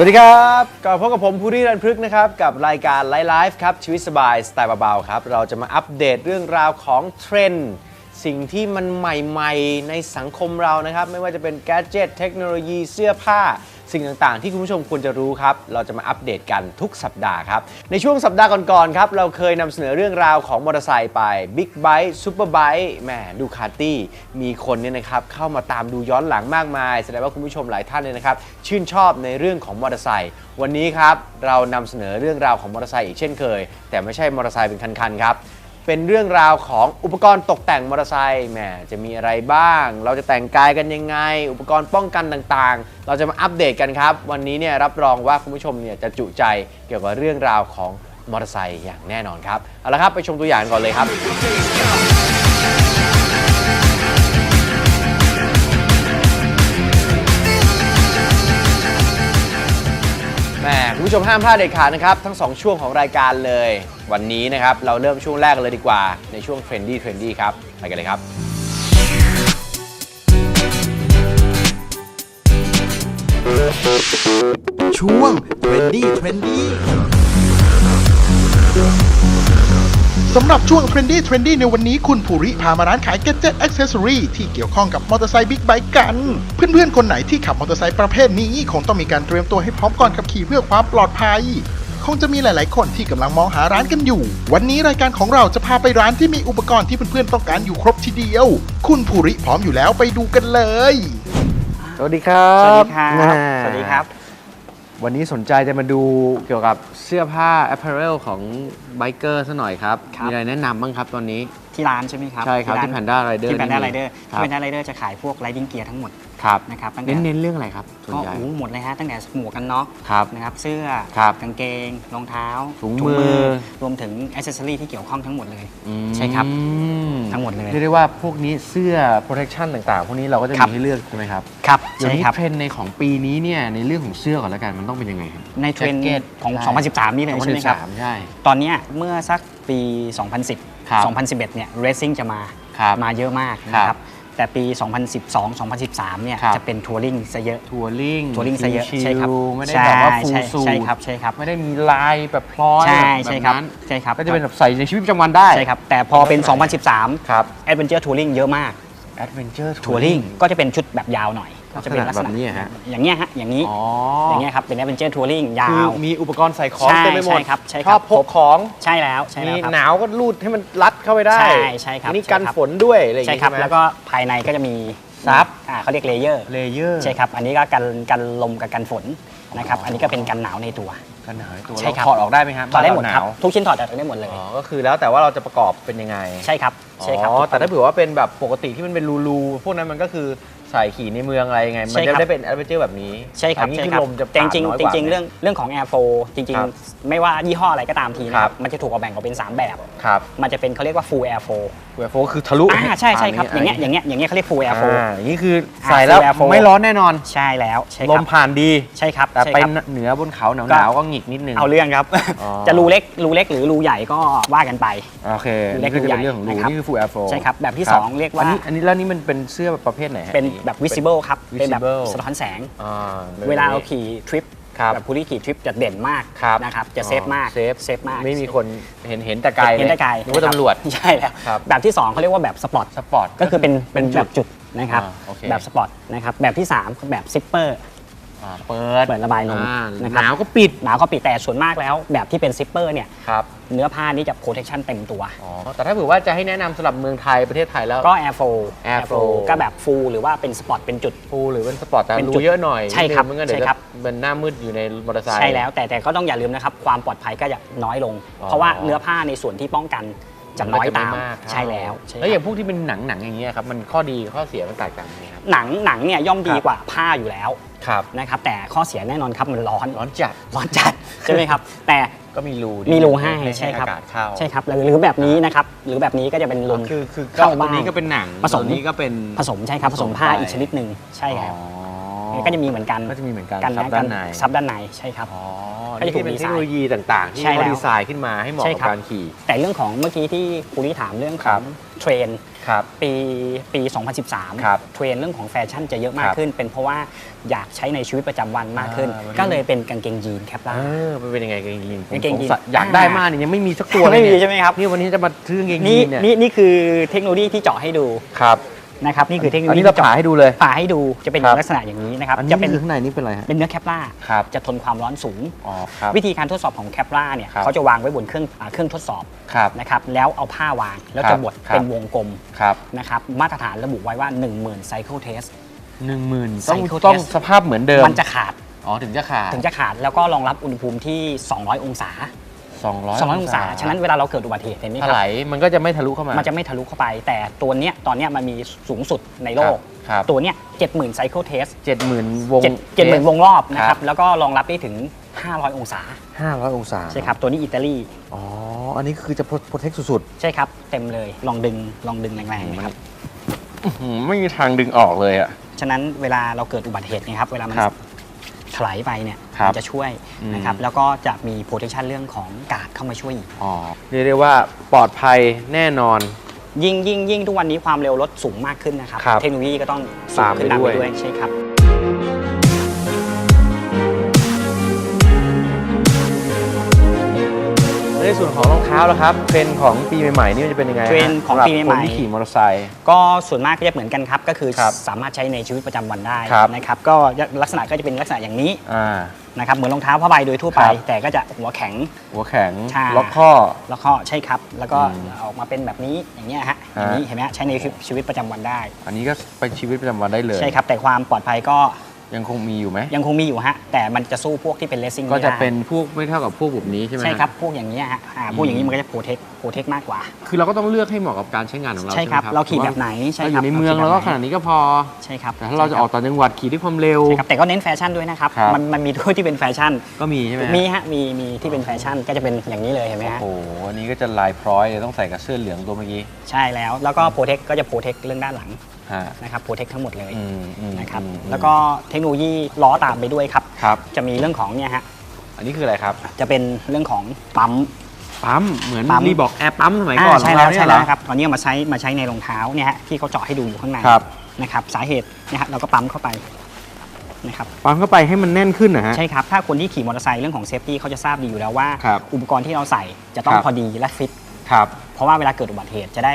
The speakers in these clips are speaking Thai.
สวัสดีครับกลับมาพบกับผมภูริรันพฤกษ์นะครับ กับรายการไลฟ์ไลฟ์ครับ ชีวิตสบาย สไตล์เบาๆครับ เราจะมาอัปเดตเรื่องราวของเทรนด์สิ่งที่มันใหม่ๆ ในสังคมเรานะครับ ไม่ว่าจะเป็นแกดเจิตเทคโนโลยีเสื้อผ้า สิ่งต่างๆ ที่คุณผู้ชมควรจะรู้ครับ เราจะมาอัปเดตกันทุกสัปดาห์ครับ ในช่วงสัปดาห์ก่อนๆครับ เราเคยนำเสนอเรื่องราวของมอเตอร์ไซค์ไปบิ๊กไบค์ซูเปอร์ไบค์แหมดูคาตี้ มีคนเนี่ยนะครับเข้ามาตามดูย้อนหลังมากมาย แสดงว่าคุณผู้ชมหลายท่านเนี่ยนะครับชื่นชอบในเรื่องของมอเตอร์ไซค์วันนี้ครับเรานำเสนอเรื่องราวของมอเตอร์ไซค์อีกเช่นเคย แต่ไม่ใช่มอเตอร์ไซค์เป็นคันๆครับ เป็นเรื่องราวของอุปกรณ์ตกแต่งมอเตอร์ไซค์แหมจะมีอะไรบ้าง เราจะแต่งกายกันยังไง อุปกรณ์ป้องกันต่างๆ เราจะมาอัปเดตกันครับ วันนี้เนี่ยรับรองว่าคุณผู้ชมเนี่ยจะจุใจเกี่ยวกับเรื่องราวของมอเตอร์ไซค์อย่างแน่นอนครับเอาละครับไปชมตัวอย่างก่อนเลยครับ แหมคุณผู้ชมห้ามพลาดเด็ดขาดนะครับ ทั้ง 2 ช่วงของรายการเลย วันนี้นะครับเราเริ่มช่วงแรกเลยดีกว่า ในช่วง Trendy Trendy ครับ ไปกันเลยครับ ช่วง Trendy Trendy สำหรับช่วง Trendy Trendy ในวันนี้คุณภูริพามาร้านขาย Gadget Accessory ที่เกี่ยวข้องกับมอเตอร์ไซค์บิ๊กไบค์กัน เพื่อนๆ คนไหนที่ขับมอเตอร์ไซค์ประเภทนี้ คงต้องมีการเตรียมตัวให้พร้อมก่อนขับขี่เพื่อความปลอดภัย คงจะมีหลาย ๆ คนที่กำลังมองหาร้านกันอยู่ วันนี้รายการของเราจะพาไปร้านที่มีอุปกรณ์ที่เพื่อน ๆ ต้องการอยู่ครบทีเดียว คุณภูริพร้อมอยู่แล้วไปดูกันเลย สวัสดีครับ สวัสดีครับแหมสวัสดีครับ วันนี้สนใจจะมาดูเกี่ยวกับเสื้อผ้า apparel ของไบเกอร์ซะหน่อยครับครับมีอะไรแนะนำบ้างครับตอนนี้ที่ร้านใช่ไหมครับใช่ครับที่ Panda Rider ที่แพนด้านี่ไรเดอร์ครับที่แพนด้าไรเดอร์จะขายพวกไ i ดิ้งเกียร์ทั้งหมดครับนะครับตั้งแต่เน้นๆเรื่องอะไรครับส่วนก็ใหญ่โอ้โหหมดเลยฮะตั้งแต่หมวกกันน็อกครับนะครับเสื้อครับกางเกงรองเท้าถุงมือรวมถึงอ c เซสซอรี่ที่เกี่ยวข้องทั้งหมดเลยอืมใช่ครับทั้งหมดเลยเรียกได้ว่าพวกนี้เสื้อ protection ต่างๆ พวกนี้เราก็จะครับมีให้เลือกใช่ไหมครับครับเดี๋ยวใช่นี้ครับเทรนด์ในของปีนี้เนี่ยในเรื่องของเสื้อก่อนแล้วกันมันต้องเป็นยังไงครับในเทรนด์แจ็คเก็ตของได้2013 นี่เลยใช่ไหมครับ2013ใช่ตอนเนี้ยเมื่อสักปี 2010 ครับ2011เนี่ยเรซซิ่งจะมาครับมาเยอะมากครันะบครับแต่ปี 2012 2013 เนี่ยครับจะเป็นทัวริงซะเยอะ ทัวริงทัวริงซะเยอะชิลๆใช่ครับไม่ได้แบบว่าฟูใช่สูใช่ครับใช่ครับ ไม่ได้มีลายแบบพลอยใช่แบบใช่ครับนั้นใช่ครับก็จะเป็นแบบใส่ในชีวิตประจำวันได้ใช่ครับ แต่พอเป็น 2013ครับ Adventure Touring เยอะมาก Adventure Touring ก็จะเป็นชุดแบบยาวหน่อยก็จะเป็น ลักษแบณะบนี้ฮะอย่างเงี้ยฮะอย่างนี้อ๋อออย่างเงี้ยครับเป็น Adventure Touring ยาคือวมีอุปกรณ์ใส่ของใช่เต็มไปหมดใช่ครับใช่ชครัอบบพกของใช่แล้วใช่มีแล้วครับหนาวก็รูดให้มันรัดเข้าไปได้ใช่ใช่ครับอันนี่ใช่กันครับฝนด้วยอะไรอย่างใช่งี้ครับใช่ไหมแล้วก็ภายในก็จะมีซับอ่าเขาเรียกเลเยอร์เลเยอร์ใช่ครับอันนี้ก็กันกันลมกับกันฝนนะครับอันนี้ก็เป็นกันหนาวในตัวกันหนาวในตัวใช่ครับเราถอดออกได้ไหมครับถอดได้หมดครับานเาทุกชิ้นถอดออกได้หมดเลยอ๋อก็คือแล้วแต่ว่าเราจะประกอบเป็นยังไงใช่ครับใช่ครับอ๋อแต่ถ้าเผื่อว่าเป็นแบบปกติที่มันเป็นรูๆพวกนั้นมันก็คือ ใส่ขี่ในเมืองอะไรยังไง มันใช่ครัจะบ ได้เป็นแอดเวนเจอร์แบบนี้ใช่ครับอันนี้ใช่คือครับลมจะแต่จริงผ่านน้อยๆจกว่าริงๆไหมเรื่องเรื่องของ Air 4จริง ครับๆ ไม่ว่ายี่ห้ออะไรก็ตามทีนะคครัรับ บ มันจะถูกออกแบ่งออกเป็น 3 แบบ ครับมันจะเป็นเขาเรียกว่า full Air 4เวฟโฟคือทะลุอ่าใช่ใช่ครับตอย่างเงี้ยอย่างเงี้ยอย่างเงี้ยเขาเรียก full Air อ่าอย่างนี้คืออ่าใส่แล้ว full Air 4ไม่ร้อนแน่นอน4ใช่แล้วใช่ลครัมบผ่านดี ใช่ครับแต่ใช่ไปครับ เหนือบนเขาหนาวก็หนาวก็หงิกนิดนึง เอาเรื่องครับ อ๋อ จะรูเล็กรูเล็กหรือรูใหญ่ก็ว่ากันไป โอเคเล็นี่กก็จะใหญ่เป็นเรื่องของรูนะครับ นี่คือ full air flow ใช่ครับ แบบที่คสองเรียกว่า อันนี้อันนี้แล้วนี่มันเป็นเสื้อประเภทไหนฮะเป็นแบบ visible ครับ เป็นแบบ visible สะท้อนแสง อ่าเวลาเราขี่ทริปครับแบบผู้ที่ขี่ทริปจะเด่นมากครับนะครับจะเซฟมากเซฟเซฟมากไม่มีคนเห็นเห็นแต่ไกลเห็นได้ไกลนึกว่าตำรวจ ใช่แล้วครับ แบบที่สองเขาเรียกว่าแบบสปอร์ตสปอร์ต ก็คือเป็นเป็นจุดแบบจุดนะครับอ่าโอเคแบบสปอร์ตนะครับแบบที่3คือแบบซิปเปอร์อ่า เปิดเปิดระบายลมอ่านะครับหนาวก็ปิด หนาวก็ปิดแต่ส่วนมากแล้วแบบที่เป็นซิปเปอร์เนี่ยครับเนื้อผ้านี่จะโปรเทคชั่นเต็มตัว อ๋อแต่ถ้าเผื่อว่าจะให้แนะนำสำหรับเมืองไทยประเทศไทยแล้ว ก็ Air 4 Air Flow ก็แบบฟูลหรือว่าเป็นสปอร์ตเป็นจุด ฟูลหรือเป็นสปอร์ตแต่เป็นรูจุดเยอะหน่อยใช่ครับนิดนึงไม่งั้นเดี๋ยวใช่ครับจะเป็นหน้ามืดอยู่ในมอเตอร์ไซค์ ใช่แล้วแต่แต่ก็ต้องอย่าลืมนะครับ ความปลอดภัยก็จะน้อยลง อ๋อ เพราะว่าเนื้อผ้าในส่วนที่ป้องกันจะน้อยตามนก็จะไกใช่แล้วใช่แล้วอย่าครับงพวกที่เป็นหนังหนังๆอย่างเงี้ยครับมันข้อดีข้อเสียมันแตกต่างกันไหมครับ หนังหนังเนี่ยย่อมดีครับกว่าผ้าอยู่แล้ว ครับนะครับแต่ข้อเสียแน่นอนครับมันร้อนร้อนจัดร้อนจัดใช่ไหมครับ แต่ก็มีรูมีรูให้ใช่ครับอากาศเข้าใช่ครับหรือหรือแบบนี้นะครับหรือแบบนี้ก็จะเป็นลมคือคือเข้าตัวบ้างนี้ก็เป็นหนังผสมตัวนี้ก็เป็นผสมใช่ครับผสมผ้าผสมไปอีกชนิดหนึ่งใช่ครับอ๋อก็จะมีเหมือนกันก็จะมีเหมือนกันกันซับด้านในซับด้านในใช่ครับ อ๋อก็จะถูนี่กเป็นดีเทไซคโนโลน์ ยีต่างๆ ที่ใช่เขาแล้วดีไซน์ขึ้นมาให้เหมาะใช่กับครับการขี่ แต่เรื่องของเมื่อกี้ที่คุณที่ถามเรื่องขครัองบ เทรนด์ครับ ปีปี ครับ2013 เทรนด์เรื่องของแฟชั่นจะเยอะมาคกรับขึ้น เป็นเพราะว่าอยากใช้ในชีวิตประจำวันมากขึ้น อ่ามัน ก็เลยเป็นกางเกงยีนแคปเอล่า อมันเป็นยังไงกางเกงยีนผมกางเกงยีนสสัยอยากได้มากเนี่ยยังไม่มีสักตัวเลยไม่มีเนี่ยใช่ไหมครับ นี่วันนี้จะมาซื้อกางเกงยีนี่นเนี่ยนี่นี่คือเทคโนโลยีที่เจาะให้ดู ครับ นะครับนี่คือเทคโนโลอันยีนี้เราที่ผ่าเจาะให้ดูเลยผ่าให้ดูจะเป็นครับ ลักษณะอย่างนี้นะครับอันนี้จะเป็น คือข้างในนี่เป็นอะไรฮะ เป็นเนื้อแคปล่าครับจะทนความร้อนสูง อ๋อครับ วิธีการทดสอบของแคปล่าเนี่ยครับ เขาจะวางไว้บนเครื่องอ่าเครื่องทดสอบครับ นะครับแล้วเอาผ้าวางแล้วครัจะบ บดครับเป็นวงกลมครับนะครับมาตรฐานระบุไว้ว่า 10,000 cycle test หนึ่งหมื่นต้อง Cycle ต้อง test สภาพเหมือนเดิมมันจะขาดอ๋อถึงจะขาด ถึงจะขาดแล้วก็รองรับอุณหภูมิที่ 200 องศา สองร้อย200องศา ฉะนั้นเวลาเราเกิดอุบัติเหตุเห็นไหมถครับ ลายมันก็จะไม่ทะลุเข้ามา มันจะไม่ทะลุเข้าไป แต่ตัวเนี้ยตอนเนี้ยมันมีสูงสุดในโลก ครับ ตัวเนี้ย70,000 cycle test เจ็ดหมื่นวง7 70,000วงรอบนะคครัรับ บ แล้วก็รองรับได้ถึง 500 องศา ห้าร้อยองศาใช่ครับ ตัวนี้อิตาลี อ๋อ อันนี้คือจะโปรเทคสุด ใช่ครับ เต็มเลย ลองดึง ลองดึงแรงๆนะครับๆอื้อหือไม่มีทางดึงออกเลยอะ ฉะนั้นเวลาเราเกิดอุบัติเหตุเนะครับ เวลามันครับ ถลายไปเนี่ยครับ มันจะช่วยอืมนะครับแล้วก็จะมี protection เรื่องของการ์ดเข้ามาช่วยอีก อ๋อเรียกได้ว่าปลอดภัยแน่นอน ยิ่งยิ่งยิ่งทุกวันนี้ความเร็วรถสูงมากขึ้นนะครับ ครับเทคโนโลยีก็ต้องสูงขึ้นตามตามไปไปด้วย ด้วยใช่ครับ ในส่วนของรองเท้าแล้วครับเทรนด์ของปีใหม่ๆนี่มันจะเป็นยังไงฮะเทรนด์ของสำหรับปีใหม่ๆคนที่ขี่มอเตอร์ไซค์ ก็ส่วนมากก็จะเหมือนกันครับ ก็คือครับสามารถใช้ในชีวิตประจำวันได้ครับ นะครับ ก็ลักษณะก็จะเป็นลักษณะอย่างนี้อ่า นะครับ เหมือนรองเท้าผ้าใบโดยทั่วไป ครับ แต่ก็จะหัวแข็ง หัวแข็งใช่ ล็อกข้อ แล้วก็ใช่ครับ แล้วก็อืมออกมาเป็นแบบนี้อย่างเงี้ยฮะอฮะย่างนี้เห็นไหมฮะใช้ในชีวิตประจำวันได้ อันนี้ก็เป็นชีวิตประจำวันได้เลย ใช่ครับ แต่ความปลอดภัยก็ ยังคงมีอยู่ไหมยังคงมีอยู่ฮะ แต่มันจะสู้พวกที่เป็นเลสซิ่งก็จะเป็นพวกไม่เท่ากับพวกแบบนี้ใช่ไหมฮะใช่ครับพวกอย่างนี้ยฮะอ่าพวกอย่างนี้มันก็จะโปรเทคโปรเทคมากกว่า คือเราก็ต้องเลือกให้เหมาะกับการใช้งานของเราใช่ครับไหมเราขี่แบบไหนใช่เราอครับยู่ในเมืองเราขี่เราก็แบบไหนขนาดนี้ก็พอใช่ครับแต่ถ้าเราจะออกต่างจังหวัดขี่ด้วยความเร็วใช่ครับแต่ก็เน้นแฟชั่นด้วยนะครับครับมันมันมีด้วยที่เป็นแฟชั่นก็มีใช่ไหมฮะมีฮะมีมีที่เป็นแฟชั่นก็จะเป็นอย่างนี้เลยเห็นไหมฮะโอ้โหอันนี้ก็จะลายพร้อยเลยต้องใส่กับเสื้อเหลืองตัวเมื่อกี้ใช่แล้วแล้วก็โปรเทคก็จะโปรเทคเรื่องด้านหลัง ฮะนะครับโปรเทคทั้งหมดเลยอืมอืมนะครับอืมแล้วก็เทคโนโลยีล้อตามไปด้วยครับ ครับ จะมีเรื่องของเนี่ยฮะอันนี้คืออะไรครับ จะเป็นเรื่องของปั๊ม ปั๊ม เหมือนปั๊ม รีบอกแอร์ปั๊มสมัยก่อนอ่าใช่ของแล้วเราเนี่ใช่ยเหรแล้อ วครับตอนนี้เอามาใช้มาใช้ในรองเท้าเนี่ยฮะที่เขาเจาะให้ดูอยู่ข้างในครับ นะครับสาเหตุเนี่ยฮะเราก็ปั๊มเข้าไปนะครับ ปั๊มเข้าไปให้มันแน่นขึ้นนะฮะ ใช่ครับ ถ้าคนที่ขี่มอเตอร์ไซค์เรื่องของเซฟตี้เขาจะทราบดีอยู่แล้วว่า ครับอุปกรณ์ที่เราใส่จะต้องครับ พอดีและฟิตครับเพ ราะว่าเวลาเกิดอุบัติเหตุจะได้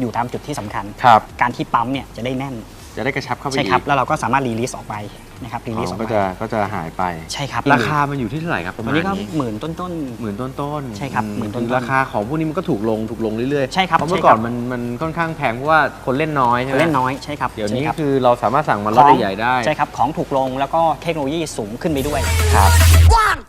อยู่ตามจุดที่สำคัญ ครับ การที่ปั๊มเนี่ยจะได้แน่นจะได้กระชับเข้าไปใช่ครับอีกแล้วเราก็สามารถรีลิสออกไปนะครับรีลิสออ๋ออกก็ไปจะก็จะหายไป ใช่ครับราคามันอยู่ที่เท่าไหร่ครับประตมาอณนนี้ก็นี้หมื่นต้น หมื่นต้นต้นๆใช่ครับอืหมื่นต้นๆราคาของพวกนี้มันก็ถูกลงถูกลงเรื่อยๆใช่ครับเพราะเมื่อใช่ครับก่อนมันมันค่อนข้างแพงเพราะว่าคนเล่นน้อยใช่ๆไหมเล่นน้อยใช่ครับเดี๋ยวนี้ใช่รับคือเราสามารถสั่งมาล็อตใหญ่ๆได้ ใช่ครับของถูกลงแล้วก็เทคโนโลยีสูงขึ้นไปด้วย ครับ One,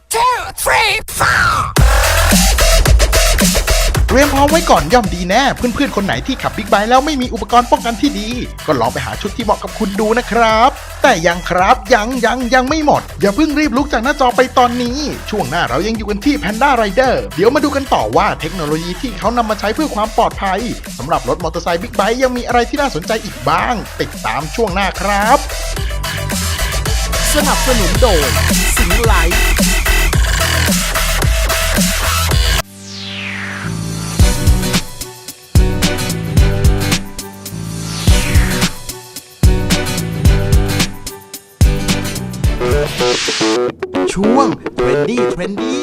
ว้ก่อนย่อมดีแน่ เพื่อนๆ คนไหนที่ขับบิ๊กไบค์แล้วไม่มีอุปกรณ์ป้องกันที่ดี ก็ลองไปหาชุดที่เหมาะกับคุณดูนะครับ แต่ยังครับยังยังยังไม่หมด อย่าเพิ่งรีบลุกจากหน้าจอไปตอนนี้ ช่วงหน้าเรายังอยู่กันที่ Panda Rider เดี๋ยวมาดูกันต่อว่าเทคโนโลยีที่เขานำมาใช้เพื่อความปลอดภัยสำหรับรถมอเตอร์ไซค์บิ๊กไบค์ยังมีอะไรที่น่าสนใจอีกบ้าง ติดตามช่วงหน้าครับ สนับสนุนโดยสิงไลท์ ช่วง Trendy Trendy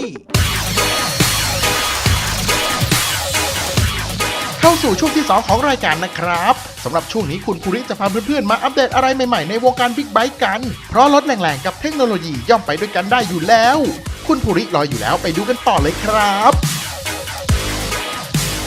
เข้าสู่ช่วงที่ 2 ของรายการนะครับสำหรับช่วงนี้คุณภูริจะพาเพื่อนๆ มาอัปเดตอะไรใหม่ๆ ในวงการบิ๊กไบค์กัน เพราะรถแรงๆ กับเทคโนโลยีย่อมไปด้วยกันได้อยู่แล้ว คุณภูริรออยู่แล้วไปดูกันต่อเลยครับ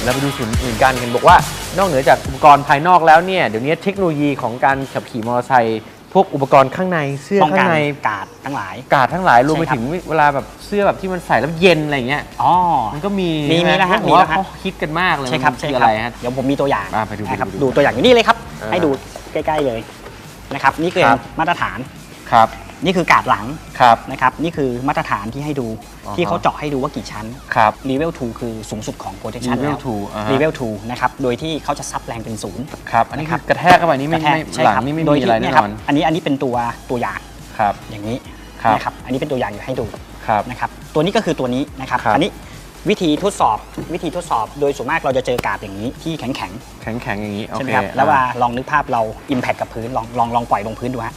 แล้วไปดูส่วนอื่นกันเห็นบอกว่านอกเหนือจากอุปกรณ์ภายนอกแล้วเนี่ยเดี๋ยวนี้เทคโนโลยีของการขับขี่มอเตอร์ไซค์ พวกอุปกรณ์ข้างในเสื้อป้องกัข้านงในการ์ดทั้งหลาย กาดทั้งหลายรวมไปใช่ครับ ถึงเวลาแบบเสื้อแบบที่มันใส่แล้วเย็นอะไรเงี้ยอ๋อ มันก็มีมีใช่ไหมีแล้วฮะผมมีว่าแล้วฮะ เขาฮิตกันมากเลยใช่ครับมันใช่คือคอะรัไรบฮะ เดี๋ยวผมมีตัวอย่างอ่าไปดูนะครับไปดูดูตัวอย่างอยู่นี่เลยครับ อ่าให้ดูใกล้ๆเลยนะครับ นี่คือครับ มาตรฐาน ครับนี่คือการ์ดหลังครับ นะครับ นี่คือมาตรฐานที่ให้ดูอ่าฮะ ที่เขาเจาะให้ดูว่ากี่ชั้นครับ level 2 คือสูงสุดของ protection level แล้ว two อ่าฮะ level 2นะครับ โดยที่เขาจะซับแรงเป็นศูนย์ครับ อันนี้นะคคืรับอกระแทกเข้าไปนี่ไม่กระแทกไม่ใช่หลังครับนี่ไม่โดยมีที่อะไรแน่เนี่ยนครับอนอันนี้อันนี้เป็นตัวตัวอย่างครับอย่างนี้ครับนะครับ อันนี้เป็นตัวอย่างอยู่ให้ดูครับนะครับ ตัวนี้ก็คือตัวนี้นะครับครับ อันนี้วิธีทดสอบวิธีทดสอบโดยส่วนมากเราจะเจอกาบอย่างนี้ที่แข็งแข็งแข็งแข็งๆอย่างนี้ๆโอใช่ไหมเคครับแล้วเวลาลองนึกภาพเรา Impact กับพื้นลองลองลองปล่อยลงพื้นดูฮะ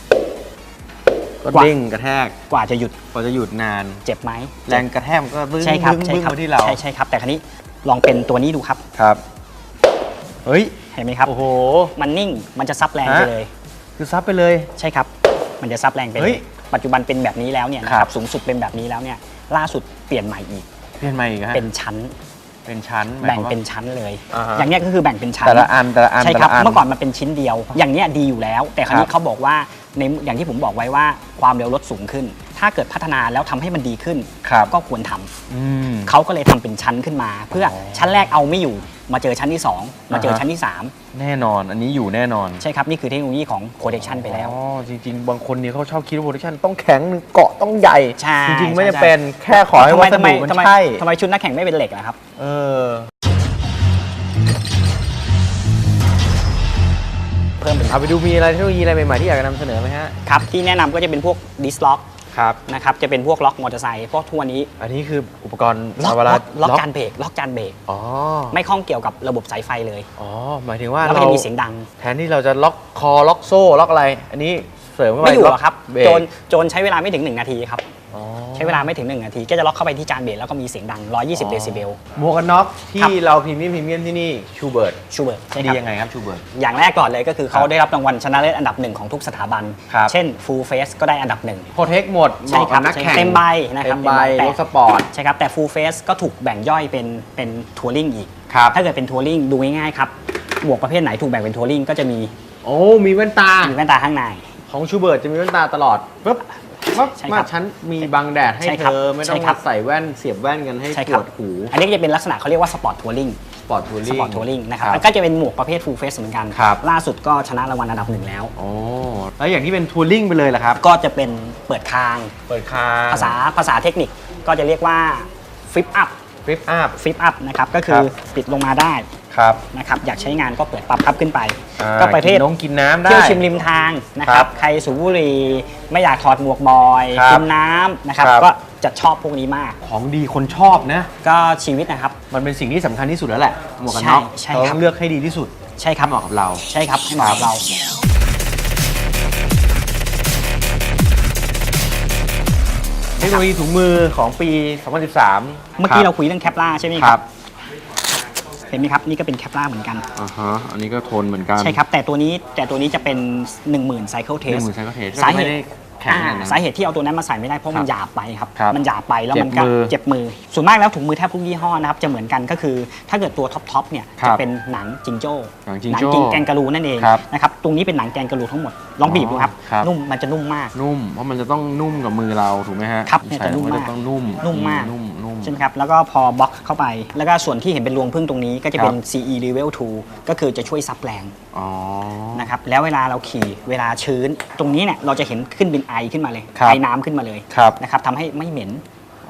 ก็กว่าเด้งกระแทกกว่าจะหยุดกว่าจะหยุดนาน เจ็บไหมแรงกระแทกมันก็บึ้งใช่ครับบึ้งใช่บึ้งครับมาที่เราใช่ใช่ครับ แต่ครั้นี้ลองเป็นตัวนี้ดูครับครับ เฮ้ยเห็นไหมครับโอ้โหมันนิ่งมันจะซับแรงไปฮะเลย คือซับไปเลยใช่ครับ มันจะซับแรงไปเลเฮ้ยยปัจจุบันเป็นแบบนี้แล้วเนี่ยนะคครัรับบสูงสุดเป็นแบบนี้แล้วเนี่ย ล่าสุดเปลี่ยนใหม่อีก เปลี่ยนใหม่อีกฮะเป็นชั้นเป็นชั้นหมายแบ่งความว่าเป็นชั้นเลยอ่าฮะอย่างเนี้ยก็คือแบ่งเป็นชั้นแต่ละอันแต่ละอันใช่ครับแต่ละอันเมื่อก่อนมันเป็นชิ้นเดียว อย่างเนี้ยดีอยู่แล้ว แต่คราวนี้ครับเขาบอกว่า ในอย่างที่ผมบอกไว้ว่าความเร็วรถสูงขึ้น ถ้าเกิดพัฒนาแล้วทำให้มันดีขึ้นครับก็ควรทำอืมเขาก็เลยทำเป็นชั้นขึ้นมา เพื่อออชั้นแรกเอาไม่อยู่มาเจอชั้นที่ 2 มาเจออ่าฮะชั้นที่แน่นอน อันนี้อยู่แน่นอน3ใช่ครับ นี่คือเทคโนโลยีของ protection ไปแล้วอ๋อจริง ๆ บางคนเนี่ยเขาชอบคิดว่าโปรดักชันต้องแข็งเกาะต้องใหญ่ใช่จริง ๆ ไม่ใช่จะเป็นแค่ขอให้วัสทำไมดุมันทำไมใช่ทำไมชุดนักแข่งไม่เป็นเหล็กนะครับ เออ เพิ่มเป็นเอาไปดูมีอะไรเทคโนโลยีอะไรใหม่ๆที่อยากจะนำเสนอไหมฮะ ครับที่แนะนำก็จะเป็นพวกดิสล็อกครับ นะครับจะเป็นพวกล็อกมอเตอร์ไซค์พวกทั่วนี้อันนี้คืออุปกรณ์ล็อกเวลาล็อกล็อกจานเบรกล็อกจานเบรกอ๋อ ไม่ข้องเกี่ยวกับระบบสายไฟเลยอ๋อ หมายถึงว่าแล้วก็เราจะมีเสียงดัง แทนที่เราจะล็อกคอล็อกโซ่ล็อกอะไร อันนี้ เสริมเข้าไปไม่อยู่หรล็อกครับเบรกโจนโจนใช้เวลาไม่ถึง 1 นาทีครับอ๋อใช้เวลาไม่ถึง 1 นาทีก็จะล็อกเข้าไปที่จานเบรกแล้วก็มีเสียงดัง 120 เดซิเบล หมวกกันน็อกครัที่บ เราพรีเมียมพรีเมียมที่นี่ชูเบิร์ตชูเบิร์ตใช่คดีรับ ยังไงครับชูเบิร์ต อย่างแรกก่อนเลยก็คือเขาได้รับรางวัลชนะเลิศอันดับหนึ่งของทุกสถาบัน ครับ เช่น Full Face ก็ได้อันดับหนึ่ง โปรเทคหมดใช่ครับเหมาะกันักแข่งเต็มใบนะครับเต็มใบเต็มใบ รถสปอร์ต ใช่ครับ แต่ Full Face ก็ถูกแบ่งย่อยเป็นเป็นทัวริงอีก ครับ ถ้าเกิดเป็นทัวริงดูง่ายๆครับ หมวกประเภทไหนถูกแบ่งเป็นทัวริงก็จะมีโอ้มีแว่นตา มีแว่นตาข้างใน ของชูเบิร์ตจะมีแว่นตาตลอดปุ๊บปุ๊บใช่ครับมาฉันมีบังแดดให้ใช่เธครับอ ไม่ต้องใช่ครับ ใส่แว่นเสียบแว่นกันให้ใช่ปครับวดหูอันนี้ก็จะเป็นลักษณะเขาเรียกว่าสปอร์ตทัวริง สปอร์ตทัวสริง ปอร์ตทัวริงนะครับครับแล้วก็จะเป็นหมวกประเภท Full Face เหมือนกัน ครับ ล่าสุดก็ชนะรางวัลอันดับหนึ่งแล้วโอ้แล้วอย่างที่เป็นทัวริงไปเลยล่ะครับ ก็จะเป็นเปิดคาง เปิดคางภาษาภาษาเทคนิคก็จะเรียกว่าฟิปอัพฟลิปอัพฟิปอัพนะครับ ก็คือครับปิดลงมาได้ ครับนะครับอยากใช้งานก็เปิดปั๊บพับขึ้นไป อ่าก็ประเภทกินน้องกินน้ำได้ เที่ยวชิมริมทางนะคครัรับบใครสูบบุหรี่ไม่อยากถอดหมวกบอยครับกินน้ำนะครับครับ ก็จะชอบพวกนี้มาก ของดีคนชอบนะ ก็ชีวิตนะครับ มันเป็นสิ่งที่สำคัญที่สุดแล้วแหละหมวกกันน็อกใช่เราใช่ครัต้บองเลือกให้ดีที่สุดใช่ครับ เหมาะกับเรา ใช่ครับให้เหมาะกับเรา เทคโนโลยีถุงมือของปี 2013 เมื่อกี้เราคุยเรื่องแคปล่าใช่ไหมคครัรับ บ เห็นไหมครับนี่ก็เป็นแคปล่าเหมือนกัน อ่าฮะอันนี้ก็ทนเหมือนกันใช่ครับ แต่ตัวนี้แต่ตัวนี้จะเป็น 10,000 cycle หนึ่ง test หมื่นไซเคิลเทสสาเหไม่ตุ ได้แข็งขนาดอ่านั้น สาเหตุที่เอาตัวนั้นมาใส่ไม่ได้เพราะมันครับหยาบไปครับ ครับมันหยาบไปแล้วมันก็เจ็บมือเจ็บมือ ส่วนมากแล้วถุงมือแทบทุกยี่ห้อนะครับจะเหมือนกันก็คือ ถ้าเกิดตัวท็อปทอปเนี่ยครับจะเป็นหนังจิงโจ้หนังจิงโจ้แกงกะรูนั่นเองครับนะครับตรงนี้เป็นหนังแกงกะรูทั้งหมดลองบีบดูครับครับ นุ่มมันจะนุ่มมาก นุ่ม เพราะมันจะต้องนุ่มกับมือเราถูกไหมฮะครับเนี่ยใส่จะนุ่มแล้วมากจะต้องนุ่มนุ่มมาก นุ่มนุ่ม ใช่ไหมครับ แล้วก็พอบล็อกเข้าไป แล้วก็ส่วนที่เห็นเป็นรวงพึ่งตรงนี้ก็จะเป็นครับ CE level 2 ก็คือจะช่วยซับแรงอ๋อนะครับ แล้วเวลาเราขี่เวลาชื้น ตรงนี้เนี่ยเราจะเห็นขึ้นเป็นไอขึ้นมาเลยครับไอน้ำขึ้นมาเลยครับนะครับทำให้ไม่เหม็น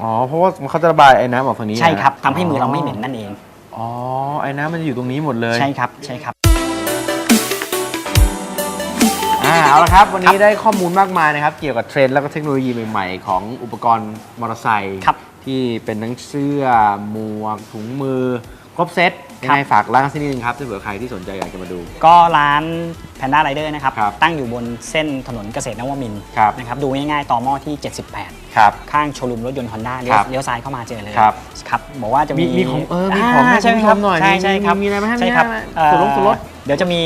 อ๋อ เพราะว่าเขาจะระบายไอ้น้ำออกตรงนี้ ใช่ครับนะทำให้มือเราไม่เหม็นนั่นเอง อ๋อ ไอ้น้ำมันจะอยู่ตรงนี้หมดเลย ใช่ครับ ใช่ครับอ่าเอาละครับ วันนี้ได้ข้อมูลมากมายนะครับ เกี่ยวกับเทรนด์แล้วก็เทคโนโลยีใหม่ ๆ ของอุปกรณ์มอเตอร์ไซค์ครับ ที่เป็นทั้งเสื้อหมวกถุงมือ ครบเซตคยัรังบไงฝากร้านสักนิดนึงครับถ้าเผื่อใครที่สนใจอยากจะมาดู ก็ร้าน Panda Rider นะครับ ครับตั้งอยู่บนเส้นถนนเกษตรนวมินทร์ครับนะครับ ดูง่ายๆต่อหม้อที่ 78 ครับข้างโชว์รูมรถยนต์ Honda เลี้ยควรับเลี้ยวซ้ายเข้ามาเจอเลยครับครับ บอกว่าจะมีมีมีของเออมีของให้ใช่ไหมครับคุณผู้ชมหน่อยใช่ใช่ครับมีมีอะไรไหมฮะใช่ครับมีอะไรไหมเอ่อส่วนลดส่วนลด เดี๋ยวจะมี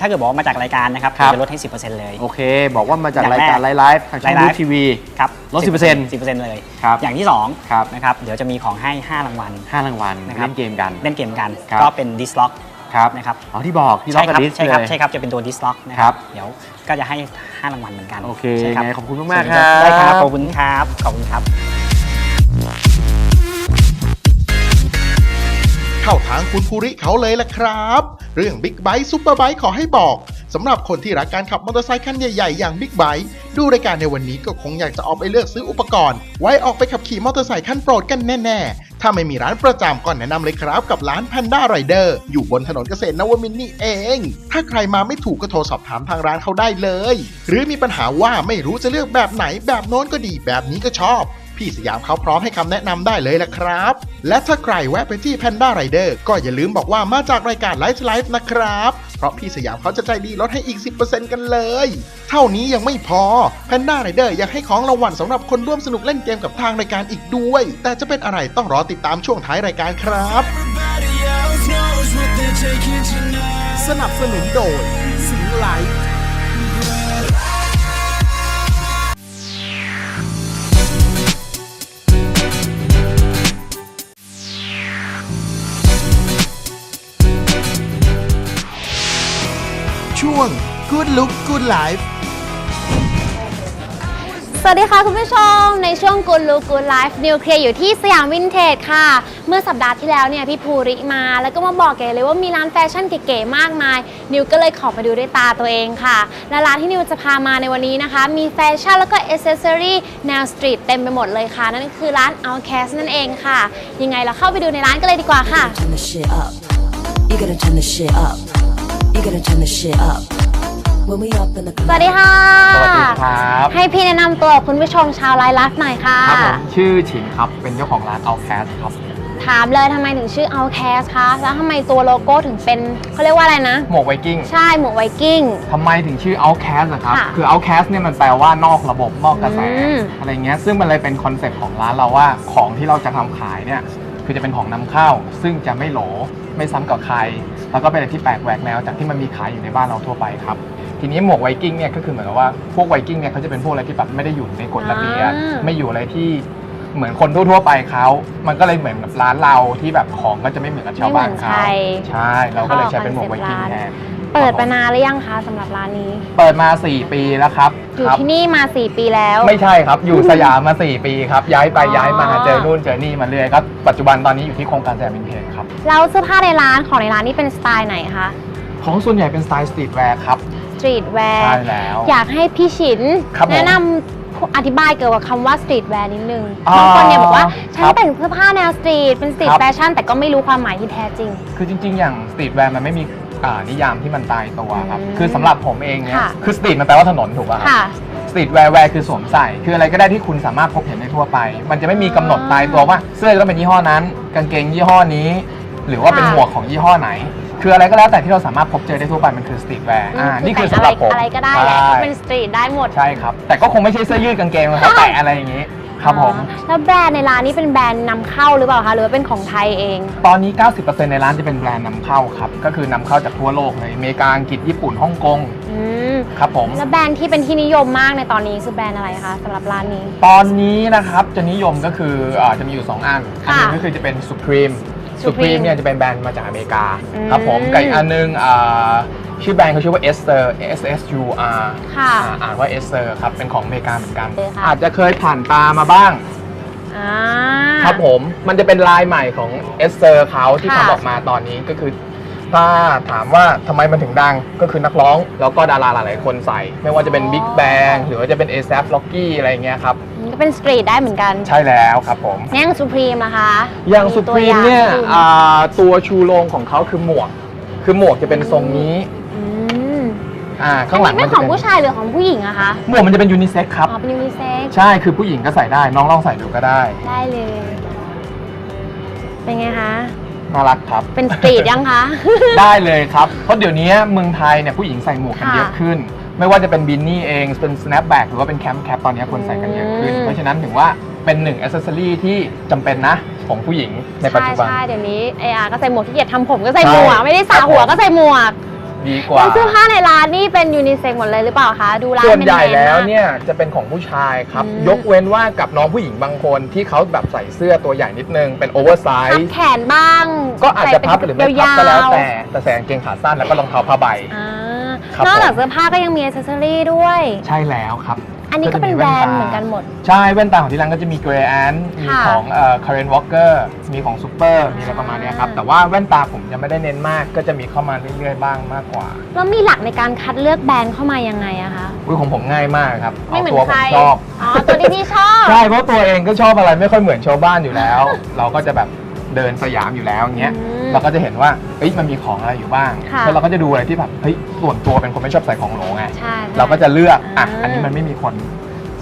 ถ้าเกิดบอกว่ามาจากรายการนะครับครับ จะลดให้ 10%เลย โอเค บอกว่ามาจากอย่างรายการแรกไลฟ์ทางช่องไลฟ์ดูทีวี ครับลด10% 10%เลยครับอย่างที่ครับ2นะครับเดี๋ยวจะมีของให้ 5 รางวัล ห้ารางวัลนะครับ เล่นเกมกัน เล่นเกมกันครับ ก็เป็นดิสล็อก ครับนะครับ อ๋อที่บอกที่ล็อกใช่กับครับดิสใช่เลครับย ใช่ครับจะเป็นตัวดิสล็อกนะคครัรับเดี๋ยวก็จะให้ 5 รางวัลเหมือนกันโอเคใช่ยังไงขอบคุณมากๆครับ ได้ครับขอบคุณครับขอบคุณครับ เข้าทางคุณภูริเขาเลยล่ะครับ เรื่องบิ๊กไบค์ซูเปอร์ไบค์ขอให้บอกสำหรับคนที่รักการขับมอเตอร์ไซค์คันใหญ่ ๆ อย่างบิ๊กไบค์ดูรายการในวันนี้ก็คงอยากจะออกไปเลือกซื้ออุปกรณ์ ไว้ออกไปขับขี่มอเตอร์ไซค์คันโปรดกันแน่ๆ ถ้าไม่มีร้านประจำก็แนะนำเลยครับกับร้าน Panda Rider อร์อยู่บนถนนเกษตรนวมินทร์นี่เอง ถ้าใครมาไม่ถูกก็โทรสอบถามทางร้านเขาได้เลย หรือมีปัญหาว่าไม่รู้จะเลือกแบบไหนแบบโน้นก็ดีแบบนี้ก็ชอบ พี่สยามเขาพร้อมให้คำแนะนำได้เลยละครับ และถ้าใครแวะไปที่ Panda Rider ก็อย่าลืมบอกว่ามาจากรายการ Life Life นะครับ เพราะพี่สยามเขาจะใจดีลดให้อีก 10%กันเลย เท่านี้ยังไม่พอ Panda Rider ยังให้ของรางวัลสำหรับคนร่วมสนุกเล่นเกมกับทางรายการอีกด้วย แต่จะเป็นอะไรต้องรอติดตามช่วงท้ายรายการครับสนับสนุนโดยสิงไลท์ Good Look Good Life สวัสดีค่ะคุณผู้ชม ในช่วง Good Look Good Life นิวเคลียร์อยู่ที่สยามวินเทจค่ะ เมื่อสัปดาห์ที่แล้วเนี่ยพี่ภูริมา แล้วก็มาบอกเก๋เลยว่ามีร้านแฟชั่นเก๋ๆมากมาย นิวก็เลยขอไปดูด้วยตาตัวเองค่ะ และร้านที่นิวจะพามาในวันนี้นะคะ มีแฟชั่นแล้วก็อ c เซสซอรี่แนวสตรีทเต็มไปหมดเลยค่ะ นั่นก็คือร้าน Outcast นั่นเองค่ะ ยังไงเราเข้าไปดูในร้านกันเลยดีกว่าค่ะ turn the shit up. You gotta turn the shit up. You gotta turn the shit up. สวัสดีค่ะ สวัสดีครับ ให้พี่แนะนำตัวกับคุณผู้ชมชาวไลฟ์ไลฟ์หน่อยค่ะ ครับผมชื่อฉินครับ เป็นเจ้าของร้าน Outcast ครับ ถามเลยทำไมถึงชื่อ Outcast คะ แล้วทำไมตัวโลโก้ถึงเป็นเขาเรียกว่าอะไรนะ หมวกไวกิ้งใช่หมวกไวกิ้ง ทำไมถึงชื่อ Outcast นะครับ ค่ะคือ Outcast เนี่ยมันแปลว่านอกระบบนอกกระแส อืม อะไรเงี้ย ซึ่งมันเลยเป็นคอนเซ็ปต์ของร้านเราว่าของที่เราจะทำขายเนี่ย คือจะเป็นของนำเข้า ซึ่งจะไม่โหล ไม่ซ้ำกับใคร แล้วก็เป็นอะไรที่แปลกแหวกแนวจากที่มันมีขายอยู่ในบ้านเราทั่วไปครับ ทีนี้หมวกไวกิ้งเนี่ยก็คือเหมือนกับว่าพวกไวกิ้งเนี่ยเขาจะเป็นพวกอะไรที่แบบไม่ได้อยู่ในกฎระเบียบอ่า ไม่อยู่อะไรที่เหมือนคนทั่วๆไปเขามันก็เลยเหมือนกับร้านเราที่แบบของก็จะไม่เหมือนกับชาวบ้านเขาไม่เหมือนใคร ใช่ เราก็เลยใช้เป็นหมวกไวกิ้งแทนเปิดมานานหรือยังคะสำหรับร้านนี้ เปิดมา 4 ปีแล้วครับอยู่ครับ ที่นี่มา 4 ปีแล้ว ไม่ใช่ครับ อยู่สยามมา 4 ปีครับ ย้ายไปอ๋อ ย้ายมาเจอนู่นเจอนี่มาเรื่อยครับ ปัจจุบันตอนนี้อยู่ที่โครงการสยามวินเทจครับ แล้วเสื้อผ้าในร้านของในร้านนี่เป็นสไตล์ไหนคะ ของส่วนใหญ่เป็นสไตล์สตรีทแวร์ครับส ตรีทแวร์ ใช่แล้ว อยากให้พี่ฉินครับผมแนะนำอธิบายเกี่ยวกับคำว่าสตรีทแวร์นิดนึงอ่าบางคนเนี่ยบอกว่าฉันครับแต่งเสื้อผ้าแนวสตรีทเป็นสตรีทครับ แฟชั่นแต่ก็ไม่รู้ความหมายที่แท้จริง คือจริง ๆ อย่างสตรีทแวร์มันไม่มีอ่านิยามที่มันตายตัวครับ อืมคือสำหรับผมเองเนี่ยค่ะ คือสตรีทมันแปลว่าถนนถูกป่ะครับ ค่ะ สตรีทแวร์แวร์คือสวมใส่ คืออะไรก็ได้ที่คุณสามารถพบเห็นได้ทั่วไป มันจะไม่มีกำหนดตายตัวว่าเสื้อจะต้องเป็นยี่ห้อนั้น กางเกงยี่ห้อนี้ หรือว่าเป็นค่ะหมวกของยี่ห้อไหน คืออะไรก็แล้วแต่ที่เราสามารถพบเจอได้ทั่วไปมันคือสตรีทแวร์อ่านี่คือสำหรับผมอะไรก็ได้แหละใช่ก็เป็นสตรีทได้หมดใช่ครับ แต่ก็คงไม่ใช่เสื้อยืดกางเกงนะครับแต่อะไรอย่างนี้ครับผมอ๋อแล้วแบรนด์ในร้านนี้เป็นแบรนด์นำเข้าหรือเปล่าคะหรือว่าเป็นของไทยเอง ตอนนี้ 90%ในร้านจะเป็นแบรนด์นำเข้าครับ ก็คือนำเข้าจากทั่วโลกเลยอเมริกาอังกฤษญี่ปุ่นฮ่องกงอืมครับผมแล้วแบรนด์ที่เป็นที่นิยมมากในตอนนี้คือแบรนด์อะไรคะสำหรับร้านนี้ ตอนนี้นะครับจะนิยมก็คืออาจะมีอยู่ 2 อันอันหนึงค่ะก็คือจะเป็น Supreme Supreme Supreme เนี่ยจะเป็นแบรนด์มาจากอเมริกาอืมครับผมกับอีกอันหนึงอ่าชื่อแบรนด์เขาชื่อว่า Esther S S U R ค่ะอ่าอ่านว่า Esther ครับเป็นของอเมริกาเหมือนกันเลยค่ะ อาจจะเคยผ่านตามาบ้าง อ่า ครับผมมันจะเป็นลายใหม่ของ Esther เขาที่ค่ะ ทำออกมาตอนนี้ก็คือ ถ้าถามว่าทำไมมันถึงดังก็คือนักร้อง แล้วก็ดาราหลายๆคนใส่ ไม่ว่าจะเป็น Big Bang หรือว่าจะเป็น ASAP Rocky อะไรอย่างเงี้ยครับมันก็เป็นสตรีทได้เหมือนกันใช่แล้วครับผมย่างสุพรีมนะคะอย่างมีสุตัพรีมอางเนี่ยให้ดูอ่าตัวชูโรงของเขาคือหมวก คือหมวกจะเป็นทรงนี้อืมอ่าข้างหลังอันนี้มัเป็นนขจะองเป็นผู้ชายหรือของผู้หญิงอะคะหมวกมันจะเป็นยูนิเซ็กครับ อ๋อเป็นยูนิเซ็กซ์ใช่คือผู้หญิงก็ใส่ได้น้องลองใส่ดูก็ได้ ได้เลย เป็นไงคะ น่ารักครับ เป็นสตรีทยังคะ ได้เลยครับ เพราะเดี๋ยวนี้เมืองไทยเนี่ยผู้หญิงใส่หมวกกันค่ะเยอะขึ้น ไม่ว่าจะเป็นบินนี่เอง เป็น snapback หรือว่าเป็นแคมป์แคปตอนนี้คนใส่กันเยอะขึ้นอืมเพราะฉะนั้นถือว่าเป็นหนึ่งอ c เซสซอรี่ที่จำเป็นนะ ของผู้หญิงในปัจใช่จุบันใช่เดี๋ยวนี้ไออาก็ใส่หมวกที่เกียจทำผมก็ใส่หมวก ใช่ ไม่ได้สระครับหัวผมก็ใส่หมวก ดีกว่า แล้วเสื้อผ้าในร้านนี่เป็นยูนิเซ็กหมดเลยหรือเปล่าคะ ดูร้านส่วนใหญ่เป็นมนแล้วมาก เนี่ยจะเป็นของผู้ชายครับ อืม ยกเว้นว่ากับน้องผู้หญิงบางคนที่เขาแบบใส่เสื้อตัวใหญ่นิดนึง เป็นโอเวอร์ไซพับส์แขนบ้างก็อาจจะพับหใส่รือเป็นไม่พับก็แล้วยาวๆแต่แต่ใส่กางเกงขาสั้นแล้วก็รองเท้าผ้าใบ อ่าครับนอกจากผม เสื้อผ้าก็ยังมีอ c เซสซอรี่ด้วย ใช่แล้วครับ อันนี้ก็เป็นจะแบรนด์ว่ตาเหมือนกันหมด ใช่แว่นตาของที่ร้านก็จะมีเกรย์แอนมีค่ะของเอ่อ Karen Walker มีของ Super มีอะไรประมาณเนี้ยครับ อ่า แต่ว่าแว่นตาผมจะไม่ได้เน้นมาก ก็จะมีเข้ามาเรื่อยๆบ้างมากกว่าแล้วมีหลักในการคัดเลือกแบรนด์เข้ามายังไงอะคะอุ้ยของผมง่ายมากครับไม่เหมือนตัวใคผรมชอบ อ๋อ ตัวที่พี่ชอบ ใช่เพราะตัวเองก็ชอบอะไรไม่ค่อยเหมือนชาวบ้านอยู่แล้ว เราก็จะแบบ เดินสยามอยู่แล้วอย่างเงี้ยอืมเราก็จะเห็นว่าเอ้ยมันมีของอะไรอยู่บ้างค่ะ แล้วเราก็จะดูอะไรที่แบบเฮ้ยส่วนตัวเป็นคนไม่ชอบใส่ของโหลไงใช่ เราก็จะเลือกอะอ่า อันนี้มันไม่มีคน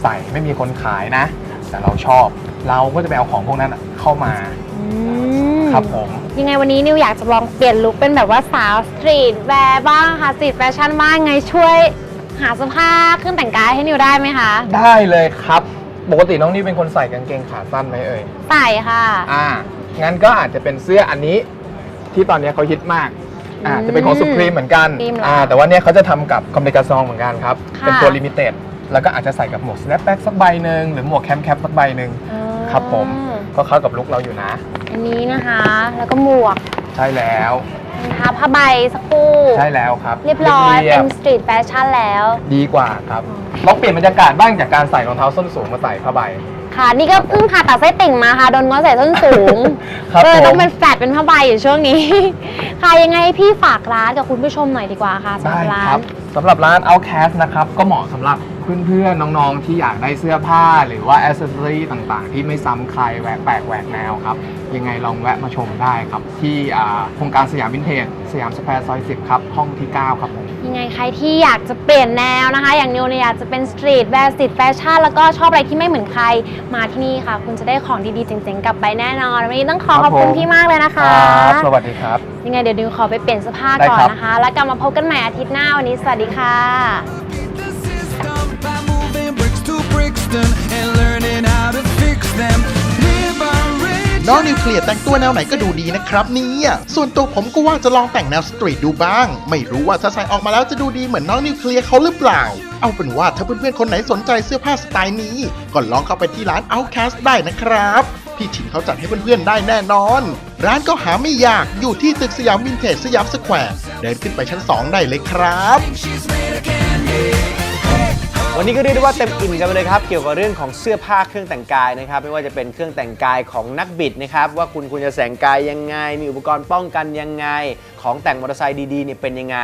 ใส่ไม่มีคนขายนะ แต่เราชอบเราก็จะไปเอาของพวกนั้นอะเข้ามาอืมครับผม ยังไงวันนี้นิวอยากจะลองเปลี่ยนลุคเป็นแบบว่าสาวสตรีทแวร์บ้างค่ะสตรีทแฟชั่นบ้างไงช่วยหาเสื้อผ้าเครื่องแต่งกายให้นิวได้ไหมคะได้เลยครับ ปกติน้องนี่เป็นคนใส่กางเกงขาสั้นไหมเอ่ย ใส่ค่ะ อ่า งั้นก็อาจจะเป็นเสื้ออันนี้ที่ตอนนี้เขาฮิตมากอ่าอืมจะเป็นของสุพรีมเหมือนกัน Supreme เหรออ่าแต่ว่าเนี่ยเขาจะทำกับคอมเดกาซองเหมือนกันครับ ค่ะ เป็นตัวลิมิเต็ดแล้วก็อาจจะใส่กับหมวกสแนปแบ็กสักใบหนึ่งหรือหมวกแคมแคปสักใบหนึ่งอ๋อครับผมก็เข้ากับลุคเราอยู่นะ อันนี้นะคะ แล้วก็หมวกใช่แล้วนะคะผ้าใบสักคู่ ใช่แล้วครับเรียบร้อย เรีเป็ยนบสตรีทแฟชั่นแล้ว ๆดีกว่าครับลองเปลี่ยนบรรยากาศบ้างจากการใส่รองเท้าส้นสูงมาใส่ผ้าใบ ค่ะ นี่ก็เพิ่งผ่าตัดไส้ติ่งมาค่ะ โดนง้อใส่ส้นสูงครับก็เลยผมต้องเป็นแฟลตเป็นผ้าใบอยู่ช่วงนี้ ค่ะยังไงให้พี่ฝากร้านกับคุณผู้ชมหน่อยดีกว่าค่ะสำหได้รับร้าครันบสำหรับร้าน Outcast นะครับ ก็เหมาะสำหรับ เพื่อนๆ น้องๆ ที่อยากได้เสื้อผ้าหรือว่าอ c เซ s ซอรี่ต่างๆ ที่ไม่ซ้ำใครแหวกแปลกแหวกแนวครับ ยังไงลองแวะมาชมได้ครับ ที่อ่าโครงการสยามวินเทจสยามสแควร์ซอย10 ครับ ห้องที่ 9 ครับผม ยังไงใครที่อยากจะเปลี่ยนแนวนะคะ อย่างนิวเนี่ยอยากจะเป็นสตรีทแวร์สตรีทแฟชั่นแล้วก็ชอบอะไรที่ไม่เหมือนใครมาที่นี่ค่ะ คุณจะได้ของดีๆเจ๋งๆกลับไปแน่นอนวันนี้ต้องขอคขรัอบบคุณผม พี่มากเลยนะคะ ครับสวัสดีครับ ยังไงเดี๋ยวนิวขอไปเปลี่ยนเสื้อผ้าได้ก่อนครับ นะคะ แล้วกลับมาพบกันใหม่อาทิตย์หน้าวันนี้สวัสดีค่ะ to Brixton and learning how to fix them. Live on rich. น้องนิวเคลียร์แต่งตัวแนวไหนก็ดูดีนะครับเนี่ยส่วนตัวผมก็ว่าจะลองแต่งแนวสตรีทดูบ้าง ไม่รู้ว่าถ้าใส่ออกมาแล้วจะดูดีเหมือนน้องนิวเคลียร์เขาหรือเปล่า เอาเป็นว่าถ้าเพื่อนๆคนไหนสนใจเสื้อผ้าสไตล์นี้ ก็ลองเข้าไปที่ร้าน Outcast ได้นะครับ พี่ชินเขาจัดให้เพื่อนๆได้แน่นอน ร้านก็หาไม่ยากอยู่ที่ตึกสยามวินเทจสยามสแควร์เดินขึ้นไปชั้น 2 ได้เลยครับ วันนี้ก็เรียกได้ว่าเต็มอิ่มกันไปเลยครับ เกี่ยวกับเรื่องของเสื้อผ้าเครื่องแต่งกายนะครับ ไม่ว่าจะเป็นเครื่องแต่งกายของนักบิดนะครับ ว่าคุณควรจะแต่งกายยังไง มีอุปกรณ์ป้องกันยังไง ของแต่งมอเตอร์ไซค์ดีๆเนี่ยเป็นยังไง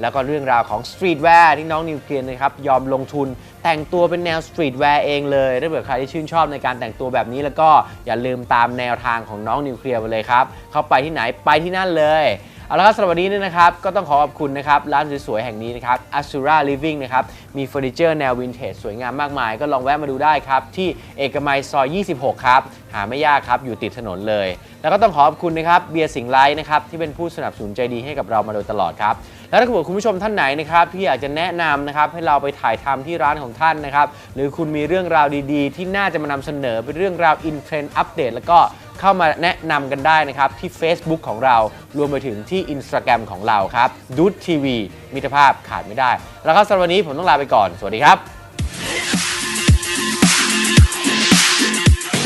แล้วก็เรื่องราวของสตรีทแวร์ที่น้องนิวเคลียร์นะครับยอมลงทุนแต่งตัวเป็นแนวสตรีทแวร์เองเลยถ้าเกิดใครที่ชื่นชอบในการแต่งตัวแบบนี้แล้วก็อย่าลืมตามแนวทางของน้องนิวเคลียร์ไปเลยครับเข้าไปที่ไหนไปที่นั่นเลย เอาละครับสำหรับวันนี้เนี่ยนะครับก็ต้องขอขอบคุณนะครับร้านสวยๆแห่งนี้นะครับ Asura Living นะครับมีเฟอร์นิเจอร์แนววินเทจสวยงามมากมาย ก็ลองแวะมาดูได้ครับ ที่เอกมัยซอย 26 ครับ หาไม่ยากครับ อยู่ติดถนนเลย แล้วก็ต้องขอขอบคุณนะครับเบียร์สิงห์ไลท์นะครับที่เป็นผู้สนับสนุนใจดีให้กับเรามาโดยตลอดครับแล้วถ้าเกิดคุณผู้ชมท่านไหนนะครับที่อยากจะแนะนำนะครับให้เราไปถ่ายทำที่ร้านของท่านนะครับหรือคุณมีเรื่องราวดีๆ ที่น่าจะมานำเสนอเป็นเรื่องราวอินเทรนด์อัปเดตแล้วก็ เข้ามาแนะนำกันได้นะครับ ที่ Facebook ของเรารวมไปถึงที่ Instagram ของเราครับดูดทีวีมิตรภาพขาดไม่ได้ แล้วครับสำหรับวันนี้ผมต้องลาไปก่อน สวัสดีครับ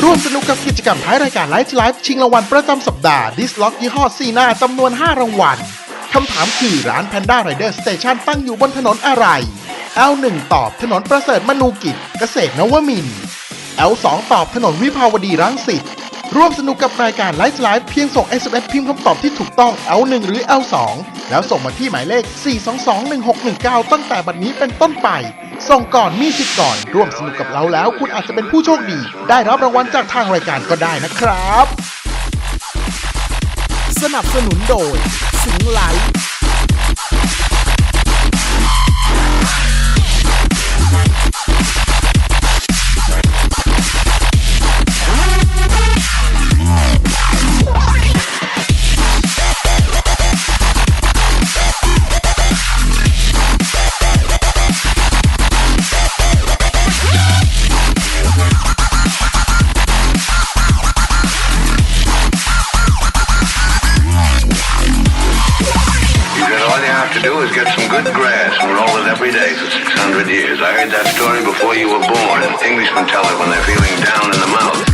ร่วมสนุกกับกิจกรรมท้ายรายการไลฟ์ไลฟ์ชิงรางวัลประจำสัปดาห์ดิสล็อกยี่ห้อซีนาจำนวน 5 รางวัลคำถามคือร้าน Panda Rider Station ตั้งอยู่บนถนนอะไร L1 ตอบถนนประเสริฐมนูกิจ เกษตรนวมิน L2 ตอบถนนวิภาวดีรังสิต ร่วมสนุกกับรายการไลฟ์ไลฟ์เพียงส่ง SMS พิมพ์คำตอบที่ถูกต้อง L1 หรือ L2 แล้วส่งมาที่หมายเลข 4221619 ตั้งแต่บัดนี้เป็นต้นไป ส่งก่อนมีสิทธิ์ก่อน ร่วมสนุกกับเราแล้ว คุณอาจจะเป็นผู้โชคดี ได้รับรางวัลจากทางรายการก็ได้นะครับ สนับสนุนโดยสิงไลท์ good grass and roll it every day for 600 years. I heard that story before you were born. Englishmen tell it when they're feeling down in the mouth.